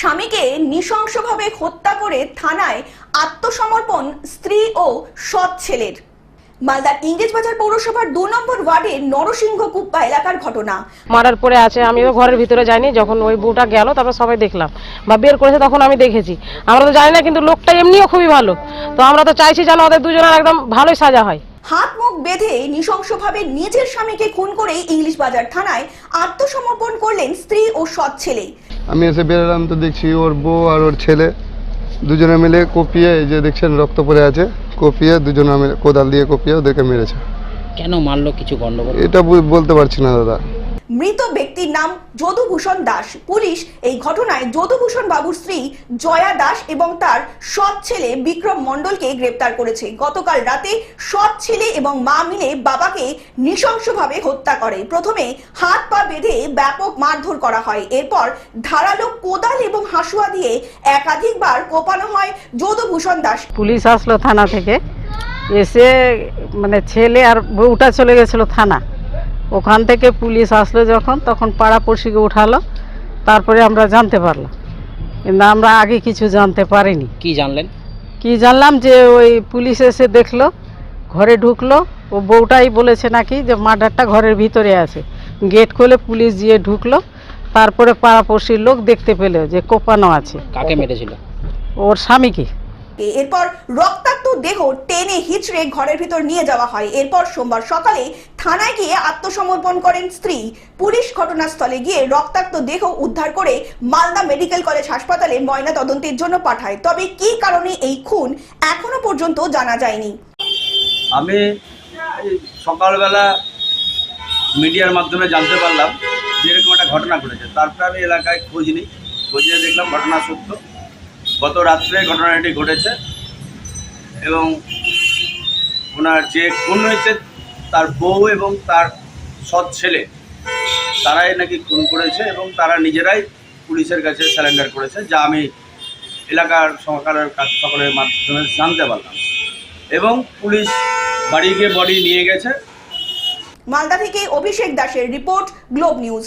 স্বামীকে নৃশংসভাবে হত্যা করে থানায় আত্মসমর্পণ স্ত্রী ও সৎ ছেলের। মালদার ইংরেজবাজার পৌরসভার দু নম্বর ওয়ার্ডের নরসিংহ কুপ্পা এলাকার ঘটনা। মার্ডার পরে আছে আমিও ঘরের ভিতরে যাইনি যখন ওই বউটা গেল তারপর সবাই দেখলাম। বা বের করেছে তখন আমি দেখেছি। আমরা তো জানি না কিন্তু লোকটা এমনিও খুবই ভালো। তো আমরা তো চাইছি যেন ওদের দুজনের একদম ভালোই সাজা হয়। হাত বেঁধে নৃশংসভাবে নিজের স্বামীকে খুন করে ইংলিশ বাজার থানায় আত্মসমর্পণ করলেন স্ত্রী ও সৎ ছেলে। আমি এসে বেরোলাম তো দেখছি ওর বউ আর ওর ছেলে দুজনে মিলে কপিয়ে এই যে দেখছেন রক্ত পড়ে আছে কপিয়ে দুজনে মিলে কোদাল দিয়ে কপিয়ে ওদেরকে মেরেছে। কেন মারলো কিছু গন্ডগোল? এটা বলতে পারছি না দাদা। মৃত ব্যক্তির নাম যদুভূষণ দাস। পুলিশ এই ঘটনায় যদুভূষণ বাবুর স্ত্রী জয়া দাস এবং তার সৎ ছেলে বিক্রম মণ্ডলকে গ্রেপ্তার করেছে। গতকাল রাতে সৎ ছেলে এবং মা মিলে বাবাকে নৃশংসভাবে হত্যা করে। প্রথমে হাত পা বেঁধে ব্যাপক মারধর করা হয়। এরপর ধারালো কোদাল এবং হাসুয়া দিয়ে একাধিকবার কোপানো হয় যদুভূষণ দাস। পুলিশ আসলো থানা থেকে। এসে মানে ছেলে আর বউটা চলে গেছিল থানা। ওখান থেকে পুলিশ আসলো যখন তখন পাড়াপড়শিকে উঠালো তারপরে আমরা জানতে পারলাম। কিন্তু আমরা আগে কিছু জানতে পারিনি। কি জানলেন? কি জানলাম যে ওই পুলিশ এসে দেখল ঘরে ঢুকলো ও বউটাই বলেছে নাকি যে মার্ডারটা ঘরের ভিতরে আছে। গেট খুলে পুলিশ গিয়ে ঢুকলো তারপরে পাড়াপড়শির লোক দেখতে পেল যে কোপানো আছে। কাকে মেরেছিল? ওর স্বামীকে। এরপর রক্তাক্ত দেহ টেনে হিচড়ে ঘরের ভিতর নিয়ে যাওয়া হয়। এরপর সোমবার সকালে থানায় গিয়ে আত্মসমর্পণ করেন স্ত্রী। পুলিশ ঘটনাস্থলে গিয়ে রক্তাক্ত দেহ উদ্ধার করে মালদা মেডিকেল কলেজ হাসপাতালে ময়না তদন্তের জন্য পাঠায়। তবে কী কারণে এই খুন এখনও পর্যন্ত জানা যায়নি। আমি সকালবেলা মিডিয়ার মাধ্যমে জানতে পারলাম যে এরকম একটা ঘটনা ঘটেছে। তারপরে আমি এলাকায় খোঁজ নিই। খোঁজ দেখলাম ঘটনা সত্য। গত রাত্রে ঘটনাটি ঘটেছে। এবং ওনার যে খুন হয়েছে, তার বউ এবং তার সৎ ছেলে, তারাই নাকি খুন করেছে এবং তারা নিজেরাই পুলিশের কাছে স্যালেন্ডার করেছে, যা আমি এলাকার সরকারের কাছ সকলের মাধ্যমে জানতে পারলাম। এবং পুলিশ বাড়ি গিয়ে বডি নিয়ে গেছে। মালদা থেকে অভিষেক দাসের রিপোর্ট, গ্লোব নিউজ।